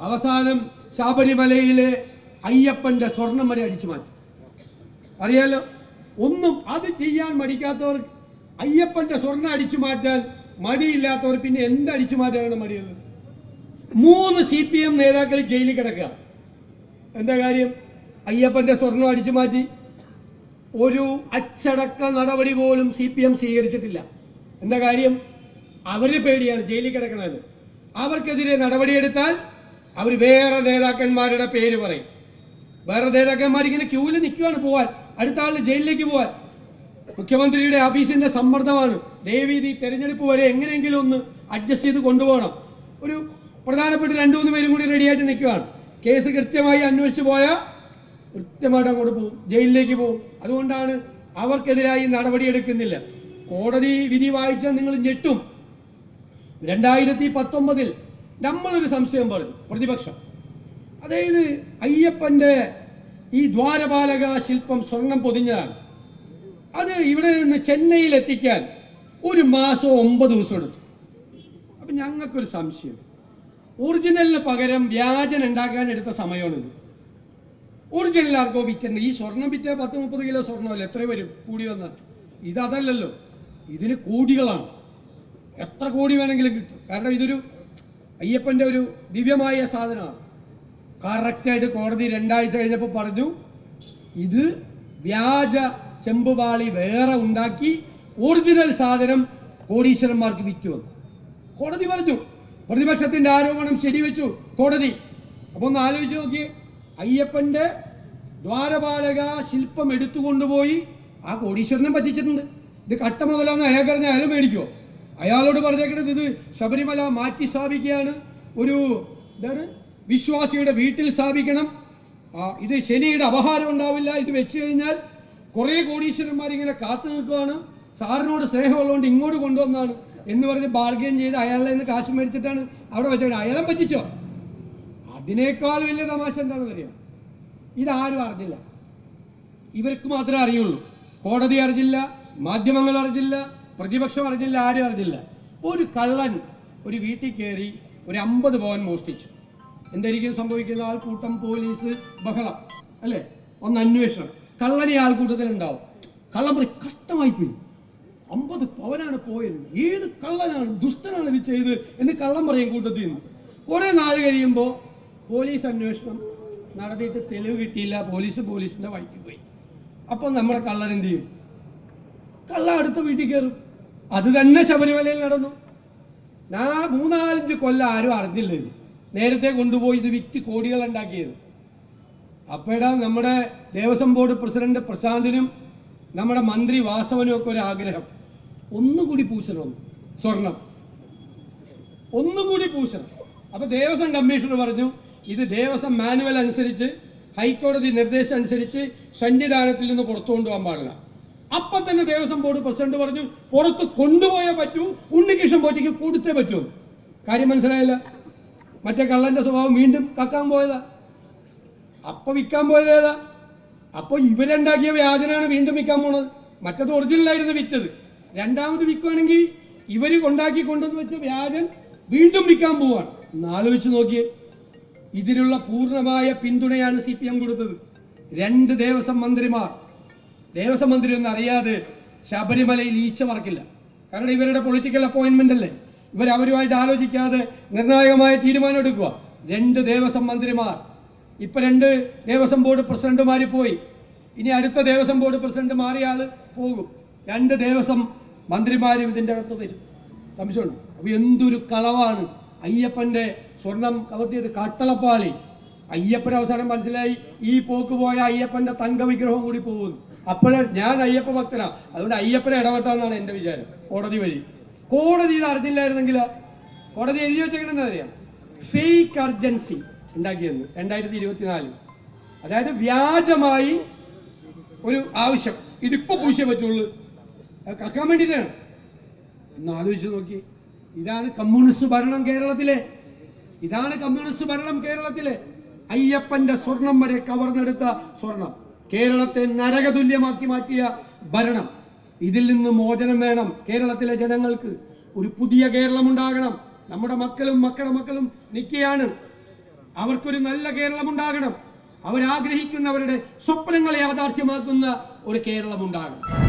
അവസാനം ശബരിമലയിലെ അയ്യപ്പന്റെ സ്വർണം വരെ അടിച്ചു മാറ്റി. അറിയാലോ? ഒന്നും അത് ചെയ്യാൻ മടിക്കാത്തവർ അയ്യപ്പന്റെ സ്വർണം അടിച്ചു മാറ്റാൻ മടിയില്ലാത്തവർ പിന്നെ എന്തടിച്ചു മാറ്റാനാണ് മടിയുള്ളത്? മൂന്ന് സി പി എം നേതാക്കൾ ജയിലിൽ കിടക്കുക. എന്താ കാര്യം? അയ്യപ്പന്റെ സ്വർണം അടിച്ചു മാറ്റി. ഒരു അച്ചടക്ക നടപടി പോലും സി പി എം സ്വീകരിച്ചിട്ടില്ല. എന്താ കാര്യം? അവർ പേടിയാണ് ജയിലിൽ കിടക്കുന്നത്. അവർക്കെതിരെ നടപടിയെടുത്താൽ അവർ വേറെ നേതാക്കന്മാരുടെ പേര് പറയും. വേറെ നേതാക്കന്മാർ ഇങ്ങനെ ക്യൂവിൽ നിൽക്കുകയാണ് പോവാൻ. അടുത്ത ആളിൽ ജയിലിലേക്ക് പോവാൻ. മുഖ്യമന്ത്രിയുടെ ഓഫീസിന്റെ സമ്മർദ്ദമാണ്. ദേവീതി തെരഞ്ഞെടുപ്പ് വരെ എങ്ങനെയെങ്കിലും ഒന്ന് അഡ്ജസ്റ്റ് ചെയ്ത് കൊണ്ടുപോകണം. ഒരു പ്രധാനപ്പെട്ട രണ്ടു മൂന്ന് പേരും കൂടി റെഡിയായിട്ട് നിൽക്കുകയാണ് കേസ് കൃത്യമായി അന്വേഷിച്ചു പോയാൽ കൃത്യമായിട്ട് അങ്ങോട്ട് പോകും ജയിലിലേക്ക് പോകും അതുകൊണ്ടാണ് അവർക്കെതിരായി നടപടിയെടുക്കുന്നില്ല കോടതി വിധി വായിച്ചാൽ നിങ്ങൾ ഞെട്ടും. രണ്ടായിരത്തി പത്തൊമ്പതിൽ നമ്മളൊരു സംശയം പറഞ്ഞു. പ്രതിപക്ഷം. അതായത് അയ്യപ്പന്റെ ഈ ദ്വാരപാലക ശില്പം സ്വർണം പൊതിഞ്ഞതാണ് അത് ഇവിടെ നിന്ന് ചെന്നൈയിൽ എത്തിക്കാൻ ഒരു മാസം ഒമ്പത് ദിവസം എടുത്തു അപ്പൊ ഞങ്ങൾക്കൊരു സംശയം. ഒറിജിനലിന് പകരം വ്യാജൻ ഉണ്ടാക്കാൻ എടുത്ത സമയമാണിത്. ഒറിജിനൽ ആർക്കോ വിൽക്കുന്നത് ഈ സ്വർണം വിറ്റ പത്ത് മുപ്പത് കിലോ സ്വർണമല്ല? എത്ര വരും? കൂടി വന്ന ഇതല്ലല്ലോ ഇതിന് കോടികളാണ്. എത്ര കോടി വേണമെങ്കിലും കിട്ടും. കാരണം ഇതൊരു അയ്യപ്പന്റെ ഒരു ദിവ്യമായ സാധനമാണ്. കറക്റ്റായിട്ട് കോടതി രണ്ടാഴ്ച കഴിഞ്ഞപ്പോൾ പറഞ്ഞു ഇത് വ്യാജ ചെമ്പുപാളി വേറെ ഉണ്ടാക്കി ഒറിജിനൽ സാധനം കോടീശ്വരന്മാർക്ക് വിറ്റു വന്നു കോടതി പറഞ്ഞു പ്രതിപക്ഷത്തിന്റെ ആരോപണം ശരിവെച്ചു കോടതി. അപ്പൊ ഒന്ന് ആലോചിച്ച് നോക്കിയേ അയ്യപ്പന്റെ ദ്വാരപാലക ശില്പം എടുത്തുകൊണ്ടുപോയി ആ കോടീശ്വരനെ പറ്റിച്ചിട്ടുണ്ട്. ഇത് കട്ട മുതലാന്ന് അയാൾ അറിഞ്ഞ അയാൾ മേടിക്കുമോ അയാളോട് പറഞ്ഞേക്കുന്നത് ഇത് ശബരിമല മാറ്റി സ്ഥാപിക്കുകയാണ്. ഒരു എന്താണ് വിശ്വാസിയുടെ വീട്ടിൽ സ്ഥാപിക്കണം. ഇത് ശനിയുടെ അപഹാരം ഉണ്ടാവില്ല. ഇത് വെച്ച് കഴിഞ്ഞാൽ കുറേ കോടീശ്വരന്മാർ ഇങ്ങനെ കാത്തു നിൽക്കുകയാണ്. സാറിനോട് സ്നേഹമുള്ളതുകൊണ്ട് ഇങ്ങോട്ട് കൊണ്ടുവന്നാണ് എന്ന് പറഞ്ഞ് ബാർഗെയിൻ ചെയ്ത് അയാളെ നിന്ന് കാശ് മേടിച്ചിട്ടാണ് അവിടെ വെച്ചത്. അയാളെ പറ്റിച്ചോ? അതിനേക്കാൾ വലിയ തമാശ എന്താണെന്ന് അറിയാം. ഇതാരും അറിഞ്ഞില്ല. ഇവർക്ക് മാത്രമേ അറിയുള്ളൂ. കോടതി അറിഞ്ഞില്ല മാധ്യമങ്ങൾ അറിഞ്ഞില്ല പ്രതിപക്ഷം അറിഞ്ഞില്ല ആരും അറിഞ്ഞില്ല. ഒരു കള്ളൻ ഒരു വീട്ടിൽ കയറി ഒരു അമ്പത് പവൻ മോഷ്ടിച്ചു. എന്തായിരിക്കും സംഭവിക്കുന്ന ആൾക്കൂട്ടം പോലീസ് ബഹളം അല്ലേ? ഒന്ന് അന്വേഷണം. കള്ളനെ ആൾക്കൂട്ടത്തിൽ ഉണ്ടാവും കള്ളം പറയും കഷ്ടമായി പോയി അമ്പത് പവനാണ് പോയത്. ഏത് കള്ളനാണ് ദുഷ്ടനാണ് ഇത് ചെയ്ത് എന്ന് കള്ളം പറയും കൂട്ടത്തിൽ നിന്ന്. കുറെ നാൾ കഴിയുമ്പോൾ പോലീസ് അന്വേഷണം നടത്തിയിട്ട് തെളിവ് കിട്ടിയില്ല. പോലീസ് പോലീസിന്റെ വഴിക്ക് പോയി. അപ്പം നമ്മുടെ കള്ളൻ എന്ത് ചെയ്യും? കള്ള അടുത്ത വീട്ടിൽ കയറും. അത് തന്നെ ശബരിമലയിൽ നടന്നു. ആ മൂന്നാലഞ്ച് കൊല്ലം ആരും അറിഞ്ഞില്ലേ നേരത്തെ കൊണ്ടുപോയി ഇത് വിറ്റ് കോടികൾ ഉണ്ടാക്കിയത്. അപ്പോഴാ നമ്മുടെ ദേവസ്വം ബോർഡ് പ്രസിഡന്റ് പ്രശാന്തിനും നമ്മുടെ മന്ത്രി വാസവനും ഒക്കെ ഒരു ആഗ്രഹം. ഒന്നുകൂടി പൂശണം സ്വർണം. ഒന്നുകൂടി പൂശണം. അപ്പൊ ദേവസ്വം കമ്മീഷണർ പറഞ്ഞു ഇത് ദേവസ്വം മാനുവൽ അനുസരിച്ച് ഹൈക്കോടതി നിർദ്ദേശം അനുസരിച്ച് സന്നിധാനത്തിൽ നിന്ന് പുറത്തു കൊണ്ടുപോകാൻ പാടില്ല. അപ്പൊ തന്നെ ദേവസ്വം ബോർഡ് പ്രസിഡന്റ് പറഞ്ഞു പുറത്ത് കൊണ്ടുപോയേ പറ്റൂ ഉണ്ണികൃഷ്ണൻ പോറ്റിക്ക് കൊടുത്തേ പറ്റൂ. കാര്യം മനസ്സിലായില്ല. മറ്റേ കള്ളന്റെ സ്വഭാവം വീണ്ടും കക്കാൻ പോയതാ. അപ്പൊ വിൽക്കാൻ പോയതേതാ അപ്പൊ ഇവരുണ്ടാക്കിയ വ്യാജനാണ് വീണ്ടും വിൽക്കാൻ പോണത്. മറ്റത് ഒറിജിനലായിരുന്നു വിറ്റത്. രണ്ടാമത് വിൽക്കുവാണെങ്കിൽ ഇവർ കൊണ്ടാക്കി കൊണ്ടുവന്ന് വെച്ച വ്യാജൻ വീണ്ടും വിൽക്കാൻ പോവാണ്. എന്നാലോചിച്ച് നോക്കിയേ. ഇതിനുള്ള പൂർണമായ പിന്തുണയാണ് സി കൊടുത്തത്. രണ്ട് ദേവസ്വം മന്ത്രിമാർ. ദേവസ്വം മന്ത്രി ഒന്നും അറിയാതെ ശബരിമലയിൽ ഈച്ച മറക്കില്ല കാരണം ഇവരുടെ പൊളിറ്റിക്കൽ അപ്പോയിന്റ്മെന്റ് അല്ലേ? ഇവർ അവരുമായിട്ട് ആലോചിക്കാതെ നിർണായകമായ തീരുമാനം എടുക്കുക. രണ്ട് ദേവസ്വം മന്ത്രിമാർ. ഇപ്പൊ രണ്ട് ദേവസ്വം ബോർഡ് പ്രസിഡന്റുമാര് പോയി. ഇനി അടുത്ത ദേവസ്വം ബോർഡ് പ്രസിഡന്റ് മാറിയാൽ പോകും. രണ്ട് ദേവസ്വം മന്ത്രിമാരും ഇതിന്റെ അകത്ത് വരും. സംശയമുണ്ട്? അപ്പൊ എന്തൊരു കളവാണ്. അയ്യപ്പന്റെ സ്വർണം കവർത്തിയത് കട്ടളപ്പാളി അയ്യപ്പൻ അവസാനം മനസ്സിലായി ഈ പോക്ക് പോയ അയ്യപ്പന്റെ തങ്ക വിഗ്രഹം കൂടി പോകുന്നു. അപ്പോഴേ ഞാൻ അയ്യപ്പ ഭക്തനാ. അതുകൊണ്ട് അയ്യപ്പനെ ഇടപെട്ടാന്നാണ് എന്റെ വിചാരം. കോടതി വഴി. കോടതി ഇത് അറിഞ്ഞില്ലായിരുന്നെങ്കിലോ കോടതി എഴുതി വെച്ചേക്കണെന്ന് അറിയാം? ഫേക്ക് അർജൻസി ഉണ്ടാക്കിയെന്ന് രണ്ടായിരത്തി ഇരുപത്തിനാല് അതായത് വ്യാജമായി ഒരു ആവശ്യം. ഇതിപ്പോ പൂശിയേ പറ്റുള്ളൂ. കക്കാൻ വേണ്ടിയിട്ടാണ്. ഒന്ന് ആലോചിച്ച് നോക്കി. ഇതാണ് കമ്മ്യൂണിസ്റ്റ് ഭരണം കേരളത്തിലെ. ഇതാണ് കമ്മ്യൂണിസ്റ്റ് ഭരണം കേരളത്തിലെ. അയ്യപ്പന്റെ സ്വർണം വരെ കവർന്നെടുത്ത സ്വർണം. കേരളത്തെ നരകതുല്യമാക്കി മാറ്റിയ ഭരണം. ഇതിൽ നിന്ന് മോചനം വേണം കേരളത്തിലെ ജനങ്ങൾക്ക്. ഒരു പുതിയ കേരളം ഉണ്ടാകണം. നമ്മുടെ മക്കളും മക്കളുടെ മക്കളും നിൽക്കുകയാണ് അവർക്കൊരു നല്ല കേരളം ഉണ്ടാകണം. അവരാഗ്രഹിക്കുന്നവരുടെ സ്വപ്നങ്ങളെ യാഥാർത്ഥ്യമാക്കുന്ന ഒരു കേരളം ഉണ്ടാകണം.